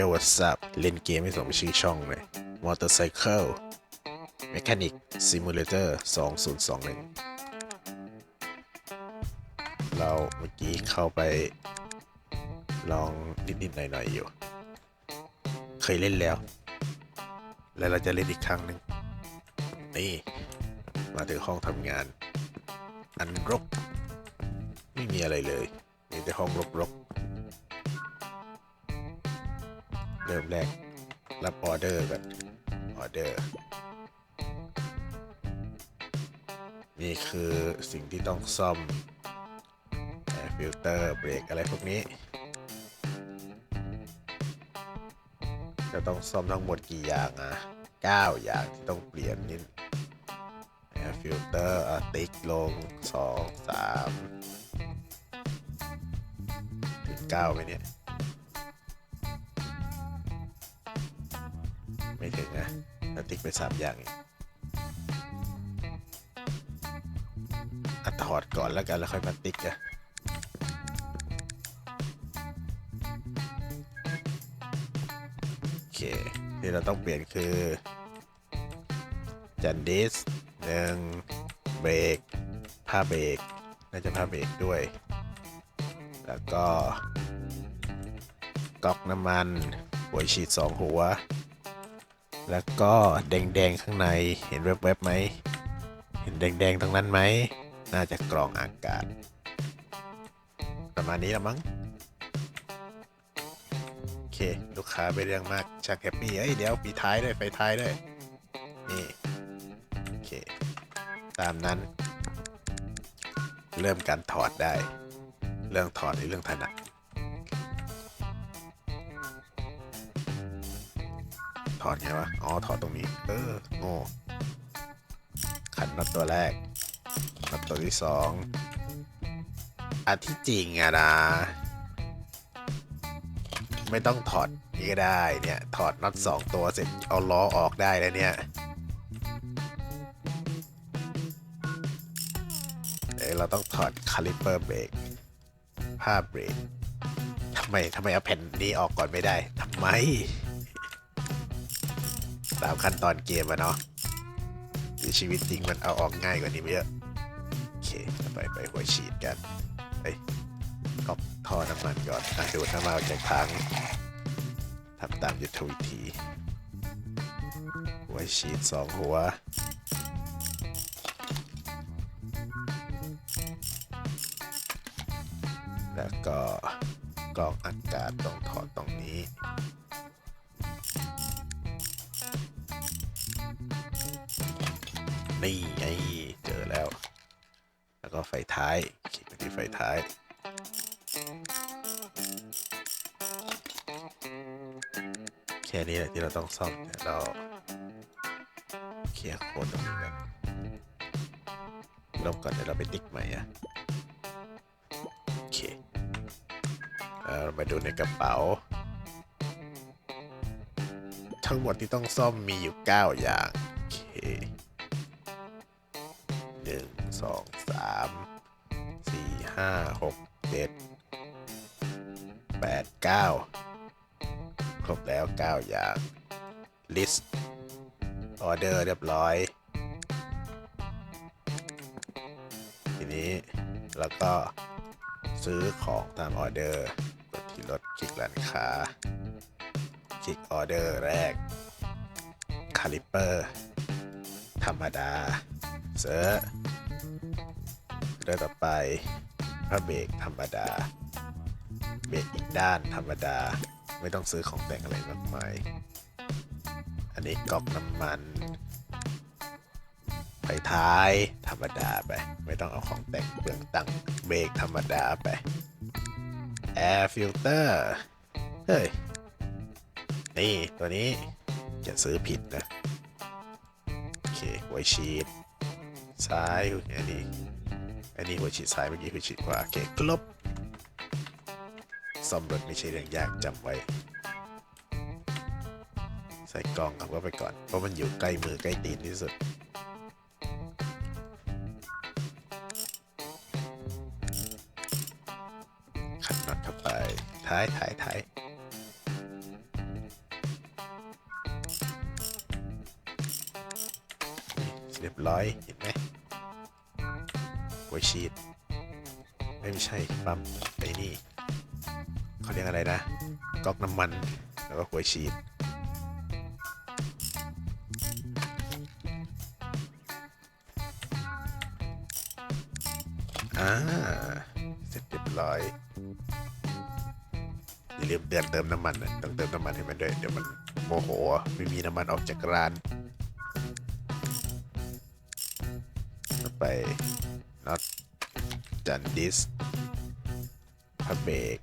โยวัสบเล่นเกมไม่สมชื่อช่องเลย Motorcycle Mechanic Simulator 2021 เราเมื่อกี้เข้าไป ลองนิดๆหน่อยๆอยู่ เคยเล่นแล้ว แล้วเราจะเล่นอีกครั้งหนึ่งนี่ มาถึงห้องทำงาน อันรก ไม่มีอะไรเลย มีแต่ห้องรกๆ เริ่มแรก รับออเดอร์กันออเดอร์ นี่คือสิ่งที่ต้องซ่อมแอร์ฟิลเตอร์เบรกอะไรพวกนี้ จะต้องซ่อมทั้งหมดกี่อย่างอะ 9 อย่างที่ต้องเปลี่ยนนี่แอร์ฟิลเตอร์ติ๊กลง 2 3 ถึง9ไหมเนี่ย กไป 3 อย่างองอะถอดก่อนแล้วกันแล้วค่อยมาติ๊กอะโอเคที่เราต้องเปลี่ยนคือ จันดิสหนึ่งเบรกผ้าเบรกน่าจะผ้าเบรกด้วย แล้วก็ก๊อกน้ำมันหัวฉีดสองหัว แล้วก็แดงๆข้างในเห็นแวบๆไหม เห็นแดงๆตรงนั้นไหม น่าจะกรองอากาศ ประมาณนี้ละมั้ง โอเค ลูกค้าไม่เรื่องมากชักแฮปปี้เอ้ยเดี๋ยวปีท้ายด้วยไฟท้ายด้วย นี่ โอเค ตามนั้น เริ่มการถอดได้ เรื่องถอดในเรื่องถนัด ถอดไงวะ อ๋อ ถอดตรงนี้ เออ โง่ ขันน็อตตัวแรกน็อตตัวที่สองอันที่จริงอะนะ ไม่ต้องถอดนี่ก็ได้เนี่ย ถอดน็อตสองตัวเสร็จเอาล้อออกได้แล้วเนี่ยเอ้ยเราต้องถอดคาลิเปอร์เบรกผ้าเบรกทำไมทำไมเอาแผ่นนี้ออกก่อนไม่ได้ทำไม ตามขั้นตอนเกมอะเนาะในชีวิตจริงมันเอาออกง่ายกว่านี้เยอะ โอเคไปไปหัวฉีดกันไปก๊อกท่อน้ำมันก่อนอะดูดน้ำมันออกจากถังทำตามยุทธวิธี หัวฉีดสองหัวแล้วก็กรองอากาศต้องถอดตรงนี้ ไฟท้าย คลิกไปที่ไฟท้าย แค่นี้แหละที่เราต้องซ่อมเดี๋ยวเราเคลียร์โค้ดตรงนี้กันลบก่อนเดี๋ยวเราไปติ๊กใหม่อะโอเคเรามาดูในกระเป๋า ทั้งหมดที่ต้องซ่อมมีอยู่ 9 อย่าง โอเคหนึ่งสอง ห้าหกเจ็ดแปดเก้าครบแล้วเก้าอย่าง list ออเดอร์เรียบร้อย ทีนี้แล้วก็ซื้อของตามออเดอร์กดที่รถคลิกร้านค้า คลิกออเดอร์แรกคาลิเปอร์ ธรรมดา เซอร์เดินต่อไป พระเบรกธรรมดา เบรกอีกด้านธรรมดา ไม่ต้องซื้อของแต่งอะไรมากมาย อันนี้ก๊อกน้ำมันไฟท้ายธรรมดาไป ไม่ต้องเอาของแต่งเปลืองตังเบรกธรรมดาไปแอร์ฟิลเตอร์ เฮ้ย นี่ ตัวนี้จะซื้อผิดนะ โอเคหัวฉีดซ้ายอันนี้ อันนี้หัวฉีดซ้ายเมื่อกี้คือฉีดขวาโอเคครบซ่อมรถไม่ใช่เรื่องยากจำไว้ ใส่กล้องครับก็ไปก่อน เพราะมันอยู่ใกล้มือใกล้ตีนที่สุดขัดน็อตเข้าไปท้ายถ่ายท้ายเรียบร้อยเชีดไม่ไม่ใช่ปั๊มไอ้นี่เขาเรียกอะไรนะก๊อกน้ำมันแล้วก็หัวชีดอ่าเสร็จเรียบร้อยอย่าลืมเดือนเติมน้ำมันนะต้องเติมน้ำมันให้มันด้วยเดี๋ยวมันโมโหไม่มีน้ำมันออกจากร้านไป น็อตจันดิสผ้าเบรก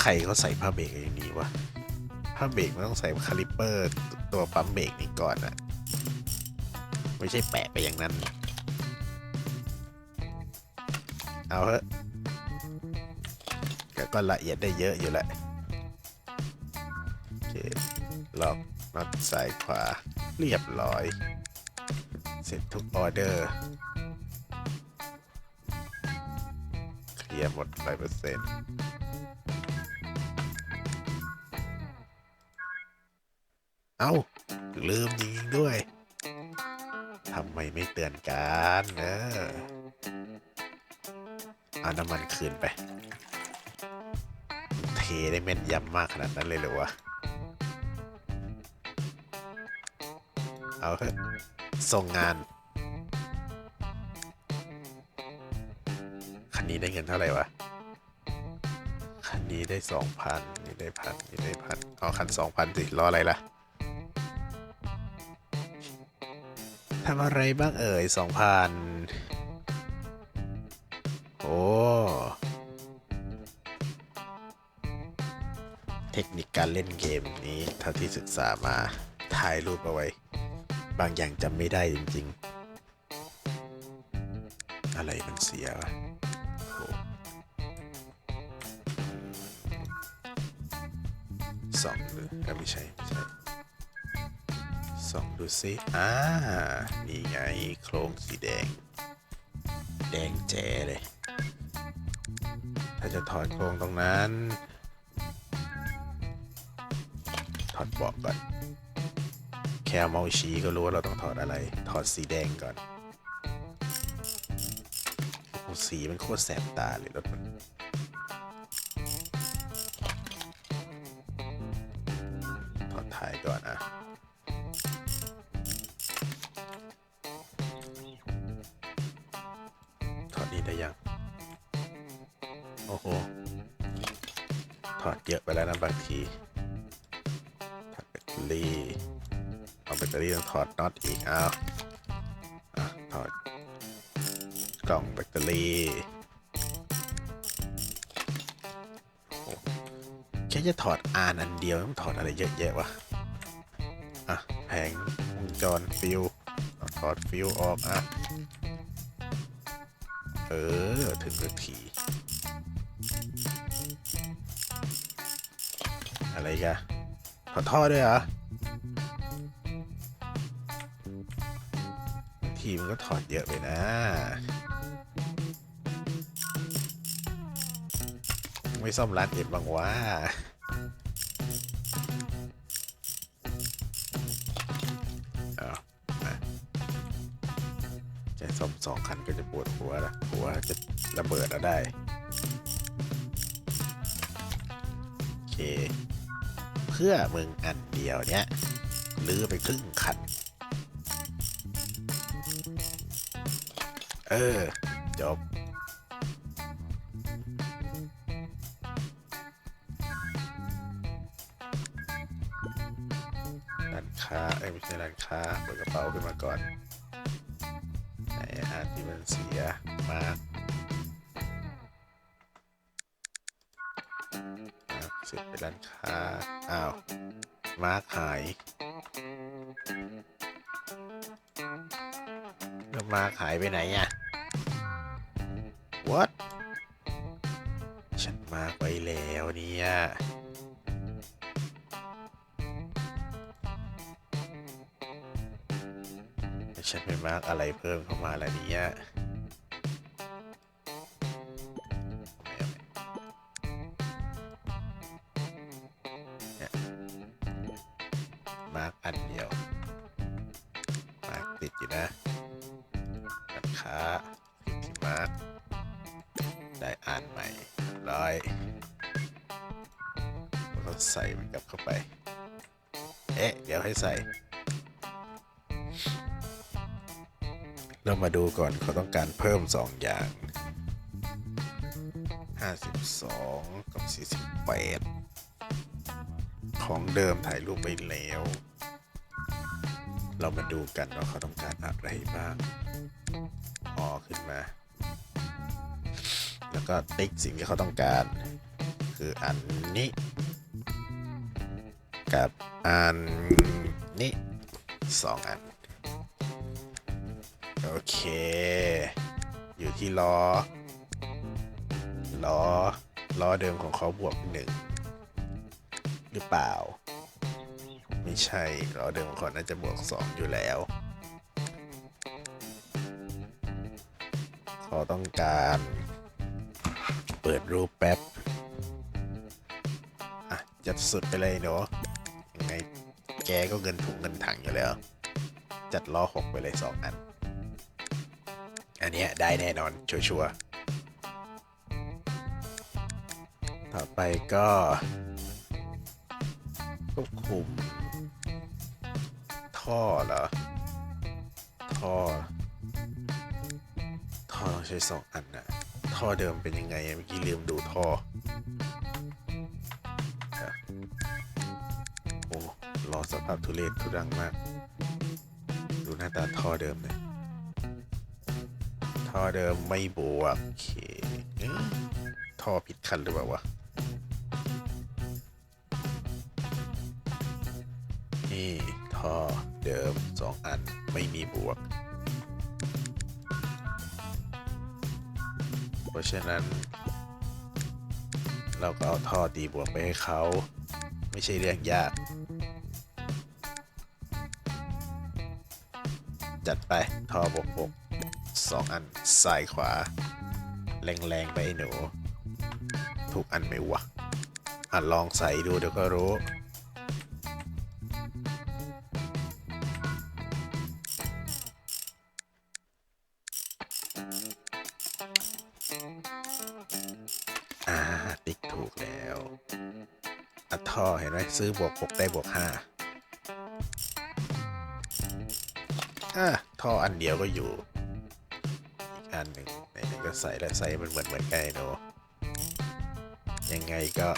ใครเขาใส่ผ้าเบรกอย่างนี้วะผ้าเบรกมันต้องใส่คาลิปเปอร์ตัวปั๊มเบรกนี่ก่อนอะไม่ใช่แปะไปอย่างนั้น เอาเถอะก็ก็ละเอียดได้เยอะอยู่แหละโอเคล็อกน็อตซ้ายขวาเรียบร้อย เสร็จทุกออเดอร์ เคลียร์หมดร้อยเปอร์เซ็นต์เอ้า ลืมจริงๆด้วยทำไมไม่เตือนกันเนอะเอาน้ำมันคืนไป เทได้แม่นยำมากขนาดนั้นเลยเหรอวะ เอาเถอะ ส่งงาน คันนี้ได้เงินเท่าไหร่วะ คันนี้ได้สองพันนี่ได้พันนี่ได้พันเอาคันสองพันสิรออะไรล่ะทำอะไรบ้างเอ่ยสองพันโอ้ เทคนิคการเล่นเกมนี้เท่าที่ศึกษามาถ่ายรูปเอาไว้ บางอย่างจำไม่ได้จริง ๆ อะไรมันเสียวะสองดูเอ้ยไม่ใช่ไม่ใช่สองดูสิอ่านี่ไงโครงสีแดง แดงแจ๋เลย ถ้าจะถอดโครงตรงนั้น ถอดเบาะก่อน ค่เอาเมาส์ชี้ก็รู้ว่าเราต้องถอดอะไร ถอดสีแดงก่อนสีมันโคตรแสบตาเลยรถมัน กล่องแบตเตอรี่แค่จะถอดอานอันเดียวต้องถอดอะไรเยอะแยะวะ อะ แผงวงจรฟิวถอดฟิวออกอะ เออ ถึงสักทีอะไรกันถอดท่อด้วยเหรอทีมันก็ถอดเยอะไปนะ ไม่ซ่อมร้านเอ็มบางวะเอามาแค่ซ่อมสองคันก็จะปวดหัวละหัวจะระเบิดแล้วได้โอเค เพื่อมึงอันเดียวเนี้ยลื้อไปครึ่งคัน เออ จบ มาร์กหายแล้วมาร์กหายไปไหนอะ what ฉันมาร์กไว้แล้วเนี่ยฉันไปมาร์กอะไรเพิ่มเข้ามาแล้วเนี่ย ใส่มันกลับเข้าไป เอ๊ะ เดี๋ยวให้ใส่ เรามาดูก่อนเขาต้องการเพิ่ม 2 อย่าง 52 กับ 48 ของเดิมถ่ายรูปไปแล้ว เรามาดูกันว่าเขาต้องการอะไรบ้างออขึ้นมา แล้วก็ติ๊กสิ่งที่เขาต้องการ คืออันนี้ กับอันนี้สองอัน โอเค อยู่ที่ล้อ ล้อ ล้อเดิมของเขาบวกหนึ่งหรือเปล่า ไม่ใช่ ล้อเดิมของเขาน่าจะบวกสองอยู่แล้วเขาต้องการเปิดรูปแป๊บ อะจัดสุดไปเลยเนาะ แกก็เงินถุงเงินถังอยู่แล้ว จัดล้อหกไปเลยสองอัน อันนี้ได้แน่นอน ชัวร์ๆต่อไปก็ควบคุม ท่อเหรอ ท่อ ท่อต้องใช้สองอันนะท่อเดิมเป็นยังไงเมื่อกี้ลืมดูท่อ สภาพทุเรศทุรังมาก ดูหน้าตาท่อเดิมเลยท่อเดิมไม่บวกโอเคท่อผิดคันหรือเปล่าวะนี่ท่อเดิมสองอันไม่มีบวก เพราะฉะนั้น เราก็เอาท่อตีบวกไปให้เขา ไม่ใช่เรื่องยาก จัดไปท่อบกบกสองอันซ้ายขวา แรงๆไปไอหนู ถูกอันไหมวะอะลองใส่ดูเดี๋ยวก็รู้ อ่า ติ๊กถูกแล้วอะท่อเห็นไหมซื้อบวก 6 ได้บวกห้า อะท่ออันเดียวก็อยู่ อีกอันหนึ่งไหนๆก็ใส่แล้วใส่มันเหมือนเหมือนกันไอ้หนูยังไงก็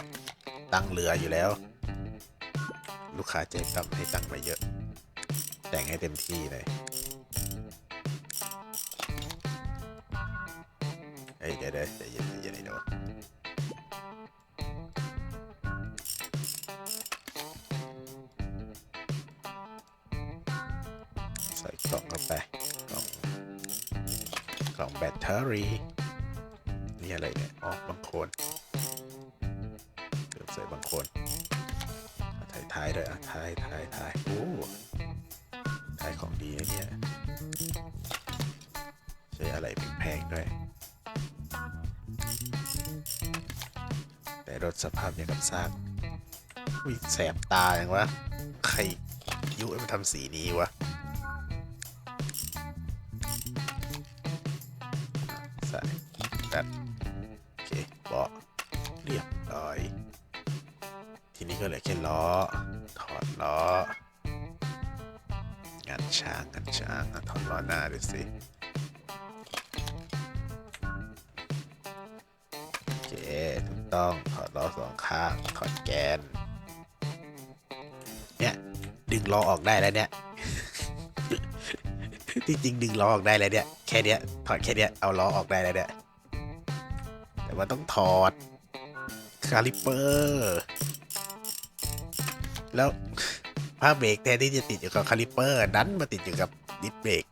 ตั้งเรืออยู่แล้ว ลูกค้าใจต่ำให้ตั้งมาเยอะ แต่งให้เต็มที่เลยเฮ้ยเดี๋ยวเดี๋ยว รถสภาพอย่างกับซากอุ้ยแสบตาอย่างวะ ใครยุให้มันทำสีนี้วะ ที่จริงดึงล้อออกได้แล้วเนี่ยแค่เนี้ยถอดแค่เนี้ยเอาล้อออกได้แล้วเนี่ยแต่ว่าต้องถอดคาลิปเปอร์แล้วผ้าเบรกแทนที่จะติดอยู่กับคาลิปเปอร์ดันมาติดอยู่กับดิสเบรก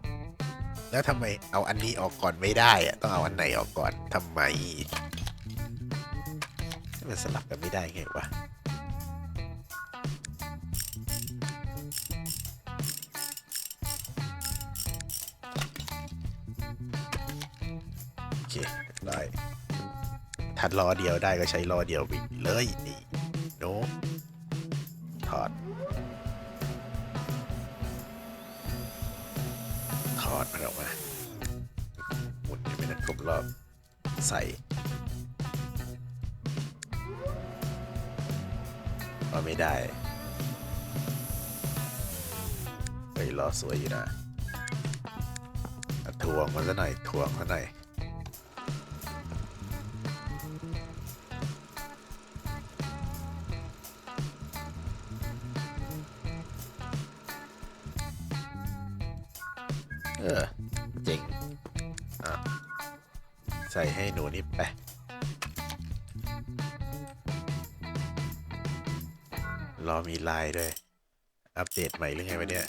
แล้วทำไมเอาอันนี้ออกก่อนไม่ได้อะต้องเอาอันไหนออกก่อนทำไมมันสลับกันไม่ได้ไงวะ ทัดล้อเดียวได้ก็ใช้ล้อเดียวไปเลยไอ้หนูถอด ถอดมันออกมาหมุนยังไม่ทันครบรอบใส่ก็ไม่ได้ไปรอสวยอยู่นะอะทวงมาซะหน่อยทวงซะหน่อย รอมีลายด้วย อัปเดตใหม่หรือไงวะเนี่ย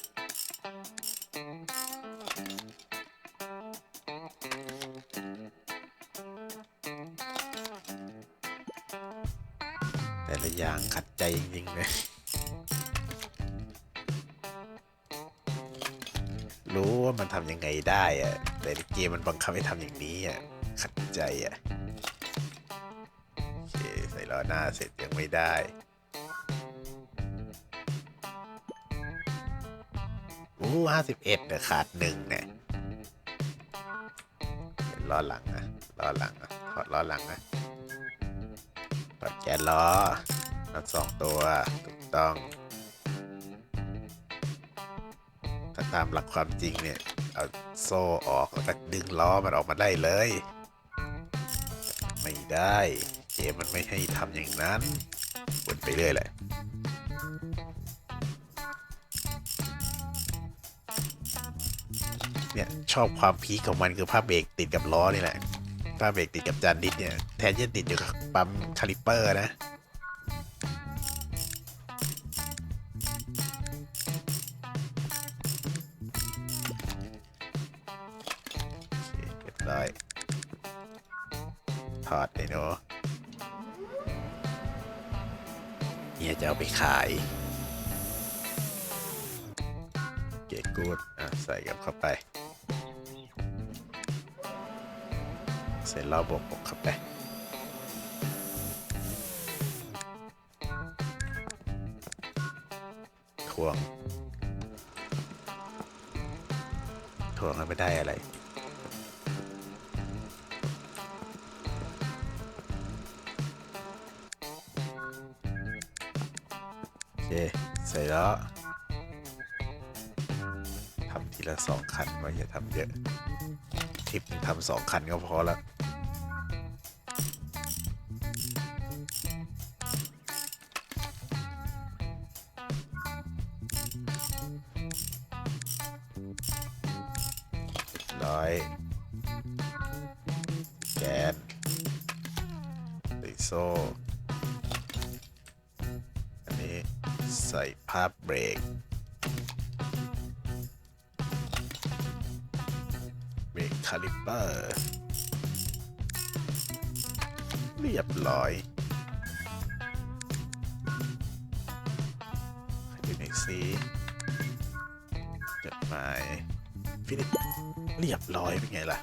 แต่ละอย่างขัดใจจริงๆเลยรู้ว่ามันทำยังไงได้อะแต่ในเกมมันบังคับให้ทำอย่างนี้อะขัดใจอะโอเคใส่ล้อหน้าเสร็จยังไม่ได้ อู้ห้าสิบเอ็ดเนี่ยขาดหนึ่งเนี่ยเป็นล้อหลังนะล้อหลังนะถอดล้อหลังนะถอดแกนล้อนัดสองตัวถูกต้องถ้าตามหลักความจริงเนี่ย เอาโซ่ออกแล้วก็ดึงล้อมันออกมาได้เลย ไม่ได้ เกมมันไม่ให้ทำอย่างนั้นวนไปเรื่อยแหละ ชอบความพีคของมันคือผ้าเบรกติดกับล้อนี่แหละผ้าเบรกติดกับจานดิสเนี่ยแทนที่จะติดอยู่กับปั๊มคาลิปเปอร์นะเรียบร้อยถอดเลยเนาะเฮียจะเอาไปขายเกตกูดอะใส่กับเข้าไป ร็จแล้วบวกบวกเข้าไปทวงทวงแล้วไม่ได้อะไรโอเคใส่แล้วทำทีละสองคันไว้อย่าทำเยอะ ทริปนึงทำสองคันก็พอแล้ว สิจดหมายฟินิชเรียบร้อยเป็นไงล่ะ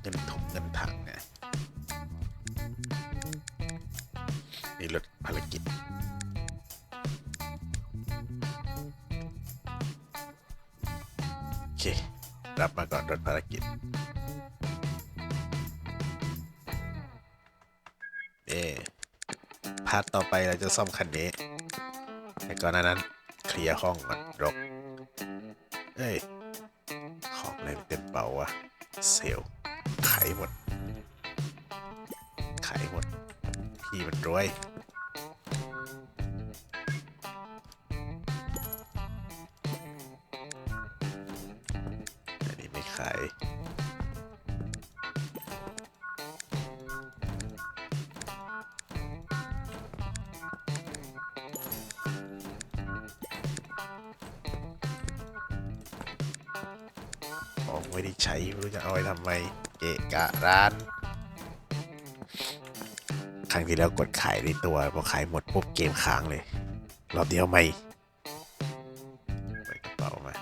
เงินถมเงินถังเนี่ยนี่รถภารกิจโอเค รับมาก่อนรถภารกิจเอ๊พาร์ทต่อไปเราจะซ่อมคันนี้ แต่ก่อนนั้น ลียร์ห้องก่อนรกเอ้ย ของอะไรมันเต็มเป๋าวะ เซลลขายหมด ขายหมด พี่มันรวย ไม่ได้ใช้ไม่รู้จะเอาไปทำไมเกะกะร้าน ครั้งที่แล้วกดขายในตัวพอขายหมดปุ๊บเกมค้างเลย รอบเดียวไม่ใส่กระเป๋ามา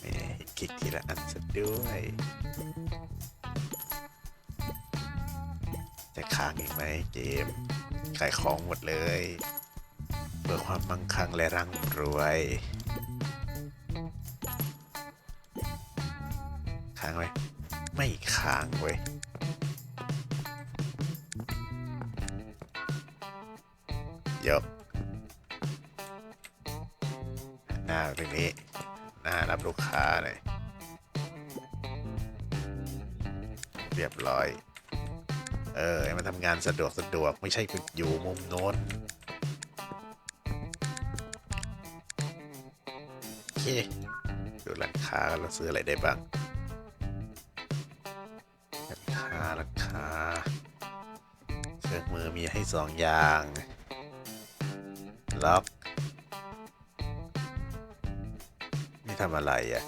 แหมคลิกทีละอันซะด้วยจะค้างอีกไหมเกม ขายของหมดเลย เพื่อความมั่งคั่งและร่ำรวย ค้างเว้ยยกหน้าตรงนี้ หน้ารับลูกค้าหน่อยเรียบร้อย เออมันทำงานสะดวกสะดวกไม่ใช่ไปอยู่มุมโน้นโอเค ดูร้านค้ากันเราซื้ออะไรได้บ้าง มีให้สองอย่าง ล็อก นี่ทำอะไรอะ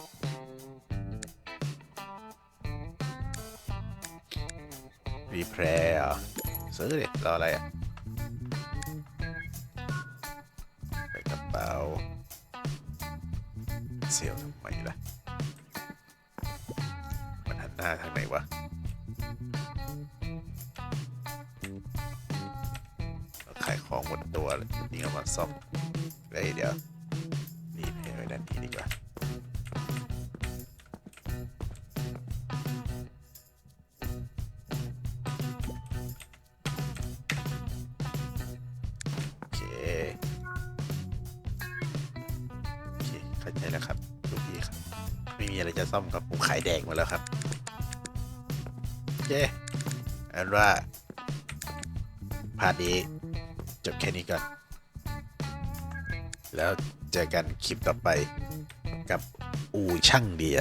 รีเพลย์เหรอซื้อดิรออะไรอะ ขายของหมดตัวเลยนี่เอามาซ่อมเฮ้ยเดี๋ยวนี่เพลไว้ด้านนี้ดีกว่าโอเคโอเคเข้าใจแล้วครับลูกพี่ครับ ไม่มีอะไรจะซ่อมครับผมขายแดงมาแล้วครับโอเคอันว่าพาร์ทนี้ บแค่นี้ก่อน แล้วเจอกันคลิปต่อไปกับอูช่างเดีย